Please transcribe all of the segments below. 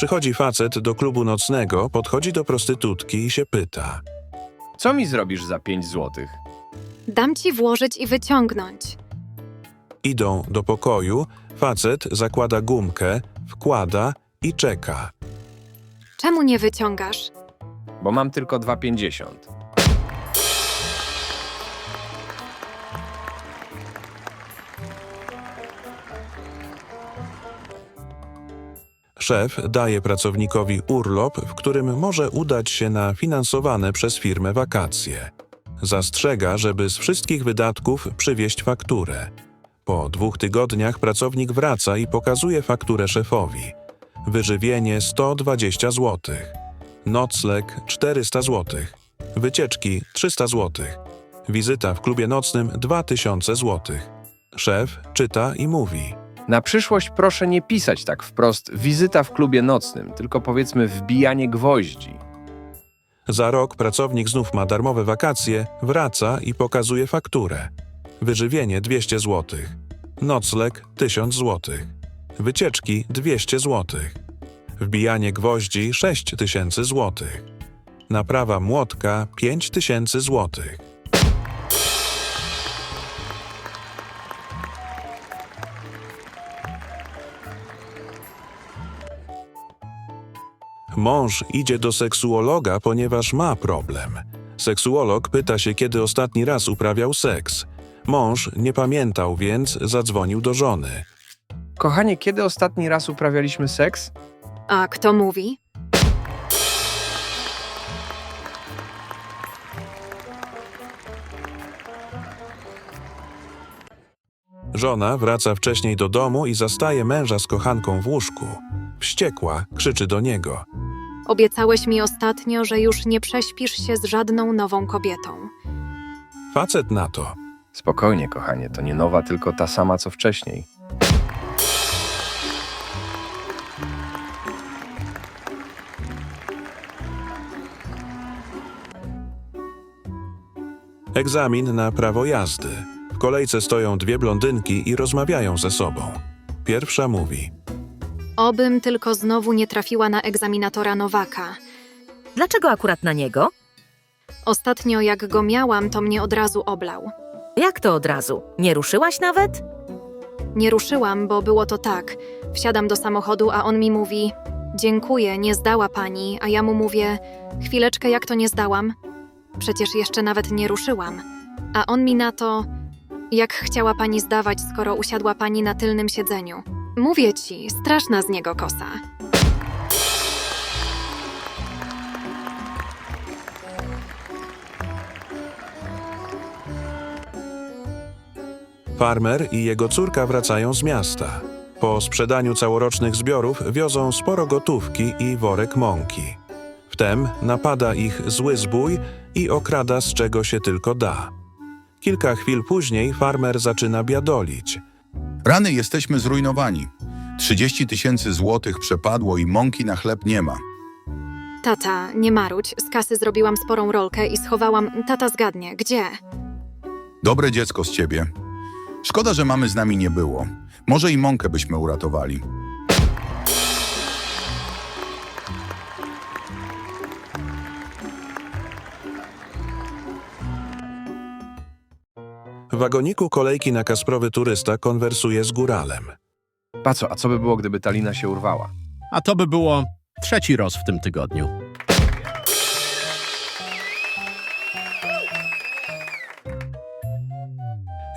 Przychodzi facet do klubu nocnego, podchodzi do prostytutki i się pyta. Co mi zrobisz za 5 złotych? Dam ci włożyć i wyciągnąć. Idą do pokoju, facet zakłada gumkę, wkłada i czeka. Czemu nie wyciągasz? Bo mam tylko 2,50. Szef daje pracownikowi urlop, w którym może udać się na finansowane przez firmę wakacje. Zastrzega, żeby z wszystkich wydatków przywieźć fakturę. Po dwóch tygodniach pracownik wraca i pokazuje fakturę szefowi. Wyżywienie 120 zł. Nocleg 400 zł. Wycieczki 300 zł. Wizyta w klubie nocnym 2000 zł. Szef czyta i mówi. Na przyszłość proszę nie pisać tak wprost wizyta w klubie nocnym, tylko powiedzmy wbijanie gwoździ. Za rok pracownik znów ma darmowe wakacje, wraca i pokazuje fakturę. Wyżywienie 200 zł. Nocleg 1000 zł. Wycieczki 200 zł. Wbijanie gwoździ 6000 zł. Naprawa młotka 5000 zł. Mąż idzie do seksuologa, ponieważ ma problem. Seksuolog pyta się, kiedy ostatni raz uprawiał seks. Mąż nie pamiętał, więc zadzwonił do żony. Kochanie, kiedy ostatni raz uprawialiśmy seks? A kto mówi? Żona wraca wcześniej do domu i zastaje męża z kochanką w łóżku. Wściekła, krzyczy do niego. Obiecałeś mi ostatnio, że już nie prześpisz się z żadną nową kobietą. Facet na to. Spokojnie, kochanie, to nie nowa, tylko ta sama co wcześniej. Egzamin na prawo jazdy. W kolejce stoją dwie blondynki i rozmawiają ze sobą. Pierwsza mówi. Obym tylko znowu nie trafiła na egzaminatora Nowaka. Dlaczego akurat na niego? Ostatnio jak go miałam, to mnie od razu oblał. Jak to od razu? Nie ruszyłaś nawet? Nie ruszyłam, bo było to tak. Wsiadam do samochodu, a on mi mówi: Dziękuję, nie zdała pani, a ja mu mówię: Chwileczkę, jak to nie zdałam? Przecież jeszcze nawet nie ruszyłam. A on mi na to: Jak chciała pani zdawać, skoro usiadła pani na tylnym siedzeniu? Mówię ci, straszna z niego kosa. Farmer i jego córka wracają z miasta. Po sprzedaniu całorocznych zbiorów wiozą sporo gotówki i worek mąki. Wtem napada ich zły zbój i okrada z czego się tylko da. Kilka chwil później farmer zaczyna biadolić. Rany jesteśmy zrujnowani. 30 tysięcy złotych przepadło i mąki na chleb nie ma. Tata, nie marudź, z kasy zrobiłam sporą rolkę i schowałam. Tata zgadnie, gdzie? Dobre dziecko z ciebie. Szkoda, że mamy z nami nie było. Może i mąkę byśmy uratowali. Wagoniku kolejki na Kasprowy turysta konwersuje z góralem. Paco, a co by było, gdyby ta lina się urwała? A to by było trzeci roz w tym tygodniu.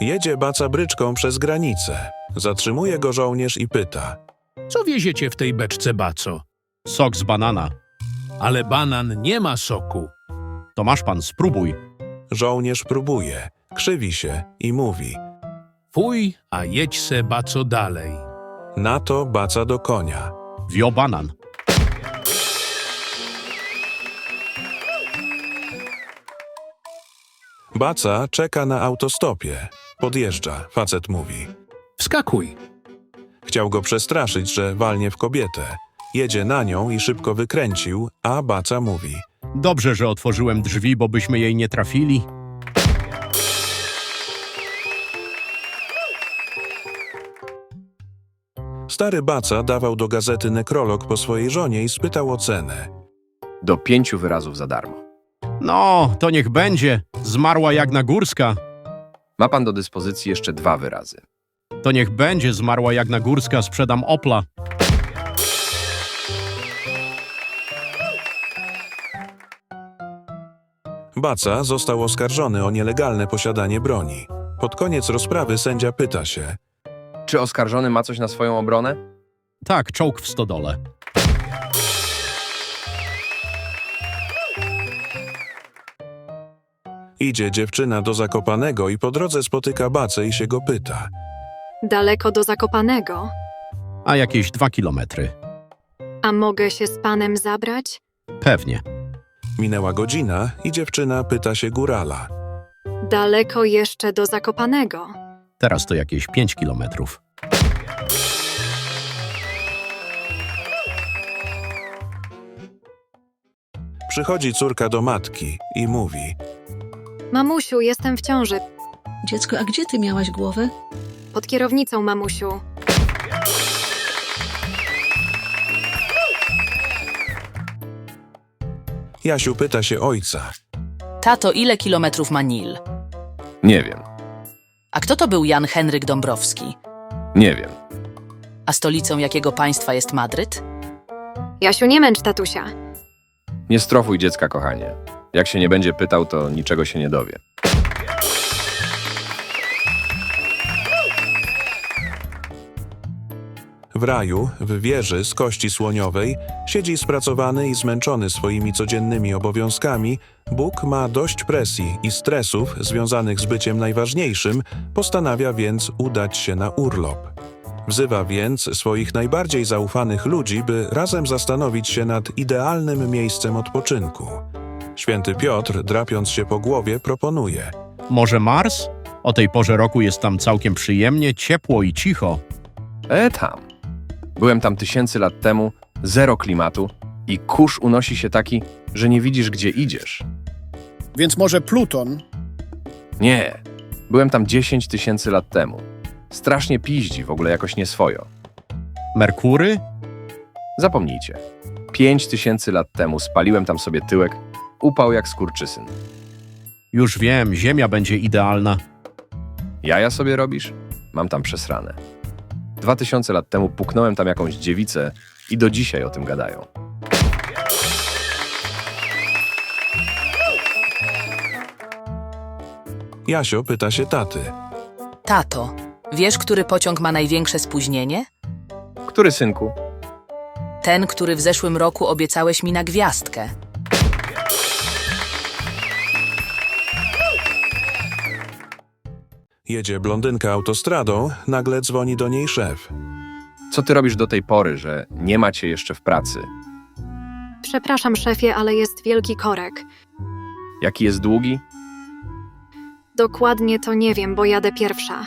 Jedzie baca bryczką przez granicę. Zatrzymuje go żołnierz i pyta. Co wieziecie w tej beczce, baco? Sok z banana. Ale banan nie ma soku. To masz pan, spróbuj. Żołnierz próbuje, krzywi się i mówi. Fuj, a jedź se, baco, dalej. Na to baca do konia. Wio banan. Baca czeka na autostopie. Podjeżdża, facet mówi. Wskakuj. Chciał go przestraszyć, że walnie w kobietę. Jedzie na nią i szybko wykręcił, a baca mówi. Dobrze, że otworzyłem drzwi, bo byśmy jej nie trafili. Stary Baca dawał do gazety nekrolog po swojej żonie i spytał o cenę. Do pięciu wyrazów za darmo. No, to niech będzie. Zmarła Jagna Górska. Ma pan do dyspozycji jeszcze dwa wyrazy. To niech będzie. Zmarła Jagna Górska. Sprzedam Opla. Baca został oskarżony o nielegalne posiadanie broni. Pod koniec rozprawy sędzia pyta się: Czy oskarżony ma coś na swoją obronę? Tak, czołg w stodole. Idzie dziewczyna do Zakopanego i po drodze spotyka Bacę i się go pyta. Daleko do Zakopanego. A jakieś dwa kilometry. A mogę się z panem zabrać? Pewnie. Minęła godzina i dziewczyna pyta się górala. Daleko jeszcze do Zakopanego. Teraz to jakieś pięć kilometrów. Przychodzi córka do matki i mówi: Mamusiu, jestem w ciąży. Dziecko, a gdzie ty miałaś głowę? Pod kierownicą, mamusiu. Jasiu pyta się ojca. Tato, ile kilometrów ma Nil? Nie wiem. A kto to był Jan Henryk Dąbrowski? Nie wiem. A stolicą jakiego państwa jest Madryt? Jasiu, nie męcz tatusia. Nie strofuj dziecka, kochanie. Jak się nie będzie pytał, to niczego się nie dowie. W raju, w wieży z kości słoniowej, siedzi spracowany i zmęczony swoimi codziennymi obowiązkami, Bóg ma dość presji i stresów związanych z byciem najważniejszym, postanawia więc udać się na urlop. Wzywa więc swoich najbardziej zaufanych ludzi, by razem zastanowić się nad idealnym miejscem odpoczynku. Święty Piotr, drapiąc się po głowie, proponuje – Może Mars? O tej porze roku jest tam całkiem przyjemnie, ciepło i cicho. E tam. Byłem tam tysięcy lat temu, zero klimatu i kurz unosi się taki, że nie widzisz, gdzie idziesz. Więc może Pluton? Nie. Byłem tam 10 tysięcy lat temu. Strasznie piździ, w ogóle jakoś nieswojo. Merkury? Zapomnijcie. 5 tysięcy lat temu spaliłem tam sobie tyłek, upał jak skurczysyn. Już wiem, Ziemia będzie idealna. Jaja sobie robisz? Mam tam przesrane. Dwa tysiące lat temu puknąłem tam jakąś dziewicę i do dzisiaj o tym gadają. Jasio pyta się taty. Tato, wiesz, który pociąg ma największe spóźnienie? Który synku? Ten, który w zeszłym roku obiecałeś mi na gwiazdkę. Jedzie blondynka autostradą, nagle dzwoni do niej szef. Co ty robisz do tej pory, że nie ma cię jeszcze w pracy? Przepraszam, szefie, ale jest wielki korek. Jaki jest długi? Dokładnie to nie wiem, bo jadę pierwsza.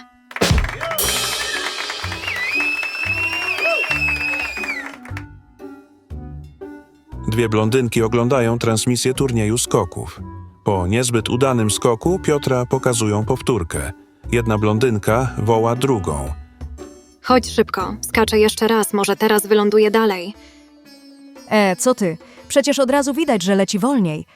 Dwie blondynki oglądają transmisję turnieju skoków. Po niezbyt udanym skoku Piotra pokazują powtórkę. Jedna blondynka woła drugą. Chodź szybko, skaczę jeszcze raz, może teraz wyląduję dalej. E, co ty? Przecież od razu widać, że leci wolniej.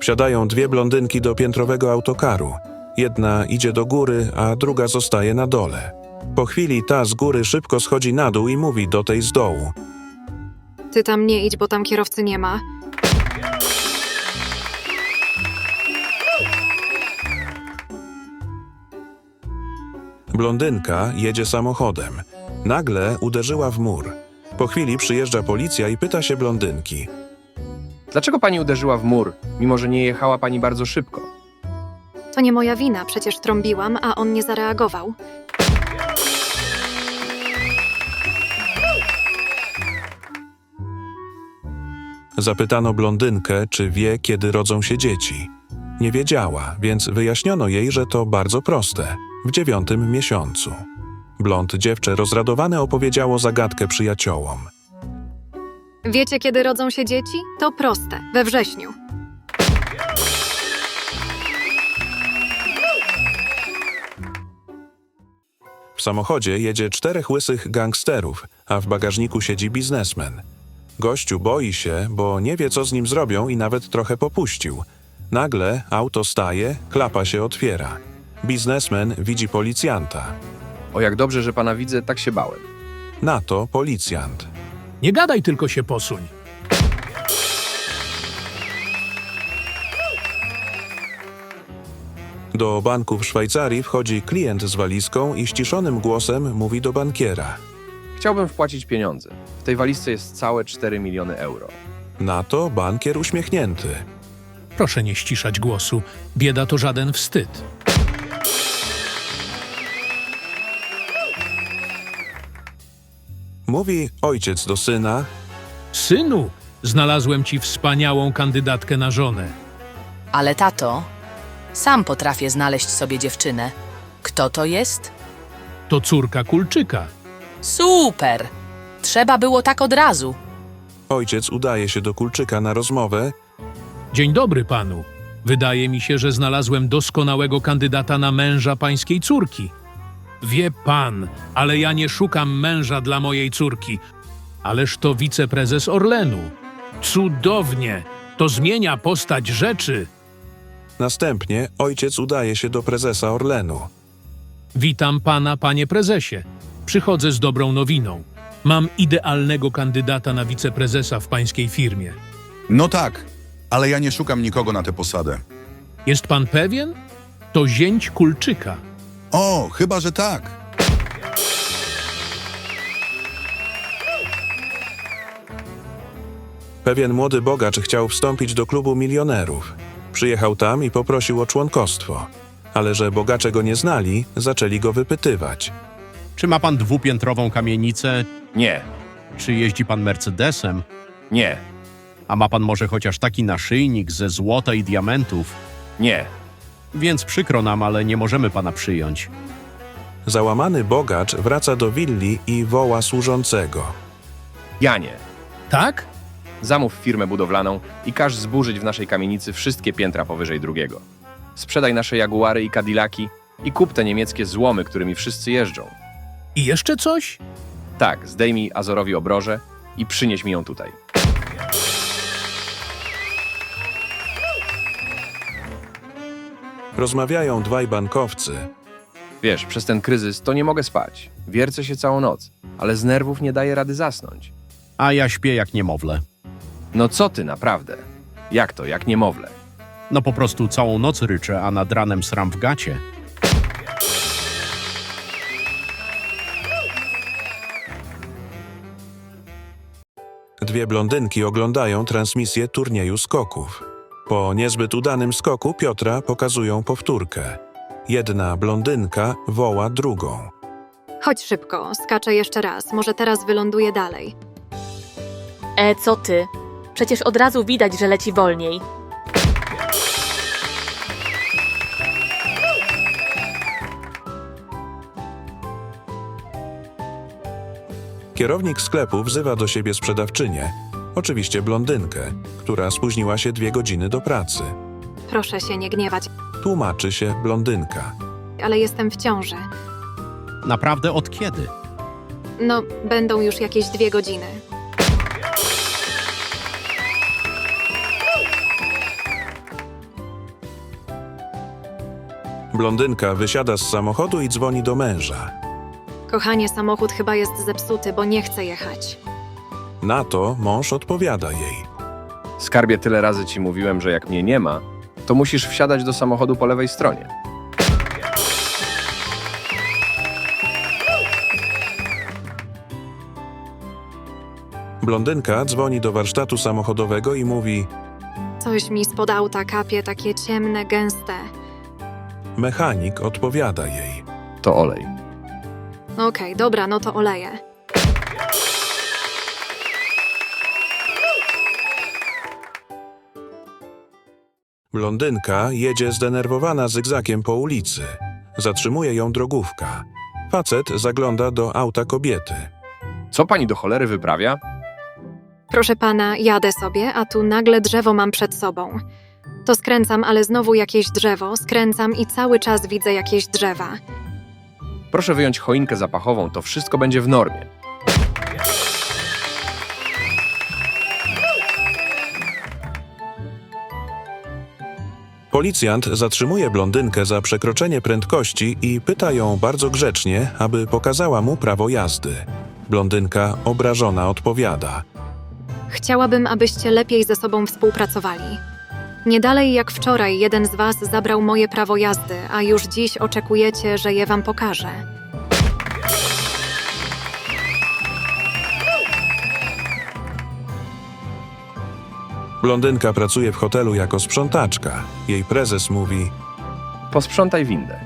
Wsiadają dwie blondynki do piętrowego autokaru. Jedna idzie do góry, a druga zostaje na dole. Po chwili ta z góry szybko schodzi na dół i mówi do tej z dołu. Ty tam nie idź, bo tam kierowcy nie ma. Blondynka jedzie samochodem. Nagle uderzyła w mur. Po chwili przyjeżdża policja i pyta się blondynki. Dlaczego pani uderzyła w mur, mimo że nie jechała pani bardzo szybko? To nie moja wina, przecież trąbiłam, a on nie zareagował. Zapytano blondynkę, czy wie, kiedy rodzą się dzieci. Nie wiedziała, więc wyjaśniono jej, że to bardzo proste w dziewiątym miesiącu. Blond dziewczę rozradowane opowiedziało zagadkę przyjaciołom. Wiecie, kiedy rodzą się dzieci? To proste, we wrześniu. W samochodzie jedzie czterech łysych gangsterów, a w bagażniku siedzi biznesmen. Gościu boi się, bo nie wie, co z nim zrobią i nawet trochę popuścił. Nagle auto staje, klapa się otwiera. Biznesmen widzi policjanta. O jak dobrze, że pana widzę, tak się bałem. Na to policjant. Nie gadaj, tylko się posuń. Do banku w Szwajcarii wchodzi klient z walizką i ściszonym głosem mówi do bankiera. Chciałbym wpłacić pieniądze. W tej walizce jest całe 4 miliony euro. Na to bankier uśmiechnięty. Proszę nie ściszać głosu. Bieda to żaden wstyd. Mówi ojciec do syna, Synu, znalazłem ci wspaniałą kandydatkę na żonę. Ale tato, sam potrafię znaleźć sobie dziewczynę. Kto to jest? To córka Kulczyka. Super! Trzeba było tak od razu. ojciec udaje się do Kulczyka na rozmowę Dzień dobry panu. Wydaje mi się, że znalazłem doskonałego kandydata na męża pańskiej córki. Wie pan, ale ja nie szukam męża dla mojej córki. Ależ to wiceprezes Orlenu. Cudownie! To zmienia postać rzeczy. Następnie ojciec udaje się do prezesa Orlenu. Witam pana, panie prezesie. Przychodzę z dobrą nowiną. Mam idealnego kandydata na wiceprezesa w pańskiej firmie. No tak, ale ja nie szukam nikogo na tę posadę. Jest pan pewien? To zięć Kulczyka. O, chyba że tak. Pewien młody bogacz chciał wstąpić do klubu milionerów. Przyjechał tam i poprosił o członkostwo. Ale że bogacze go nie znali, zaczęli go wypytywać. Czy ma pan dwupiętrową kamienicę? Nie, Czy jeździ pan Mercedesem? nie, A ma pan może chociaż taki naszyjnik ze złota i diamentów? nie. Więc przykro nam, ale nie możemy pana przyjąć. Załamany bogacz wraca do willi i woła służącego. Ja nie. Tak? Zamów firmę budowlaną i każ zburzyć w naszej kamienicy wszystkie piętra powyżej drugiego. Sprzedaj nasze Jaguary i Cadillaki i kup te niemieckie złomy, którymi wszyscy jeżdżą. I jeszcze coś? Tak, zdejmij Azorowi obroże i przynieś mi ją tutaj. Rozmawiają dwaj bankowcy. Wiesz, przez ten kryzys to nie mogę spać. Wiercę się całą noc, ale z nerwów nie daję rady zasnąć. A ja śpię jak niemowlę. No co ty naprawdę? Jak to, jak niemowlę? No po prostu całą noc ryczę, a nad ranem sram w gacie. Dwie blondynki oglądają transmisję turnieju skoków. Po niezbyt udanym skoku Piotra pokazują powtórkę. Jedna blondynka woła drugą. Chodź szybko, skaczę jeszcze raz, może teraz wyląduję dalej. E, co ty? Przecież od razu widać, że leci wolniej. Kierownik sklepu wzywa do siebie sprzedawczynię, oczywiście blondynkę, która spóźniła się dwie godziny do pracy. Proszę się nie gniewać, Tłumaczy się blondynka. ale jestem w ciąży. Naprawdę od kiedy? No, będą już jakieś dwie godziny. Blondynka wysiada z samochodu i dzwoni do męża. Kochanie, samochód chyba jest zepsuty, bo nie chcę jechać. Na to mąż odpowiada jej. Skarbie tyle razy ci mówiłem, że jak mnie nie ma, to musisz wsiadać do samochodu po lewej stronie. Blondynka dzwoni do warsztatu samochodowego i mówi: Coś mi spod auta kapie, takie ciemne, gęste. Mechanik odpowiada jej. To olej. Okej, dobra, no to oleję. Blondynka jedzie zdenerwowana zygzakiem po ulicy. Zatrzymuje ją drogówka. Facet zagląda do auta kobiety. Co pani do cholery wyprawia? Proszę pana, jadę sobie, a tu nagle drzewo mam przed sobą. To skręcam, ale znowu jakieś drzewo, skręcam i cały czas widzę jakieś drzewa. Proszę wyjąć choinkę zapachową, to wszystko będzie w normie. Policjant zatrzymuje blondynkę za przekroczenie prędkości i pyta ją bardzo grzecznie, aby pokazała mu prawo jazdy. Blondynka obrażona odpowiada. Chciałabym, abyście lepiej ze sobą współpracowali. Nie dalej jak wczoraj jeden z was zabrał moje prawo jazdy, a już dziś oczekujecie, że je wam pokażę. Blondynka pracuje w hotelu jako sprzątaczka. Jej prezes mówi: Posprzątaj windę.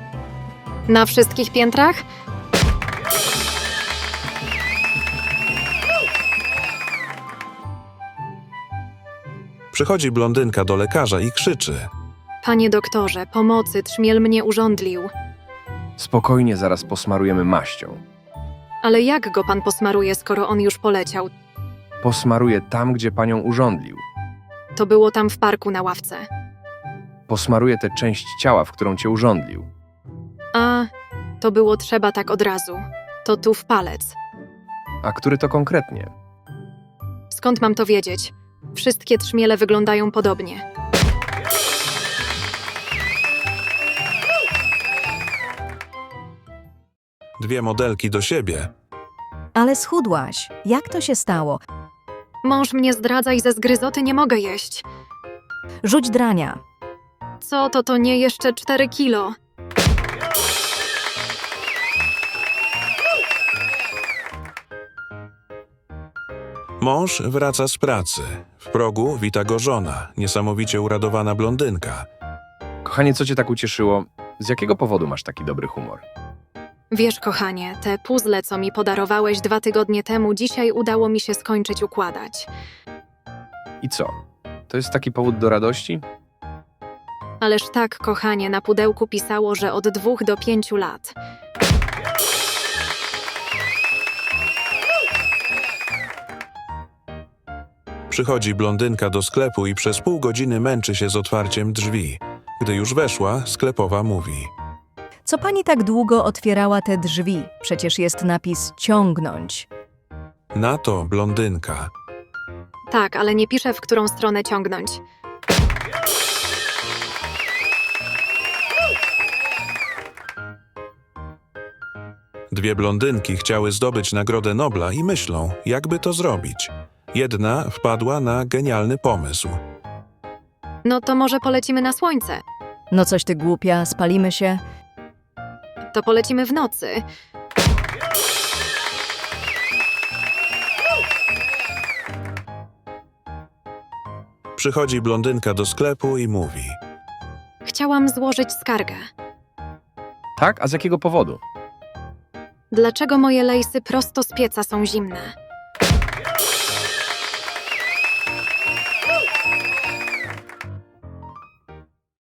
Na wszystkich piętrach? Przychodzi blondynka do lekarza i krzyczy. Panie doktorze, pomocy, trzmiel mnie urządlił. Spokojnie, zaraz posmarujemy maścią. Ale jak go pan posmaruje, skoro on już poleciał? Posmaruję tam, gdzie panią urządlił. To było tam w parku na ławce. Posmaruję tę część ciała, w którą cię urządlił. A, to było trzeba tak od razu. To tu w palec. A który to konkretnie? Skąd mam to wiedzieć? Wszystkie trzmiele wyglądają podobnie. Dwie modelki do siebie. Ale schudłaś. Jak to się stało? Mąż mnie zdradza i ze zgryzoty nie mogę jeść. Rzuć drania. Co to to nie jeszcze 4 kilo? Mąż wraca z pracy. W progu wita go żona, niesamowicie uradowana blondynka. Kochanie, co cię tak ucieszyło? Z jakiego powodu masz taki dobry humor? Wiesz, kochanie, te puzzle, co mi podarowałeś dwa tygodnie temu, dzisiaj udało mi się skończyć układać. I co? To jest taki powód do radości? Ależ tak, kochanie, na pudełku pisało, że od dwóch do pięciu lat. Przychodzi blondynka do sklepu i przez pół godziny męczy się z otwarciem drzwi. Gdy już weszła, sklepowa mówi. Co pani tak długo otwierała te drzwi? Przecież jest napis ciągnąć. Na to blondynka. Tak, ale nie piszę, w którą stronę ciągnąć. Dwie blondynki chciały zdobyć Nagrodę Nobla i myślą, jakby to zrobić. Jedna wpadła na genialny pomysł. No to może polecimy na słońce. No coś ty głupia, spalimy się. To polecimy w nocy. Przychodzi blondynka do sklepu i mówi. Chciałam złożyć skargę. Tak? A z jakiego powodu? Dlaczego moje lejsy prosto z pieca są zimne?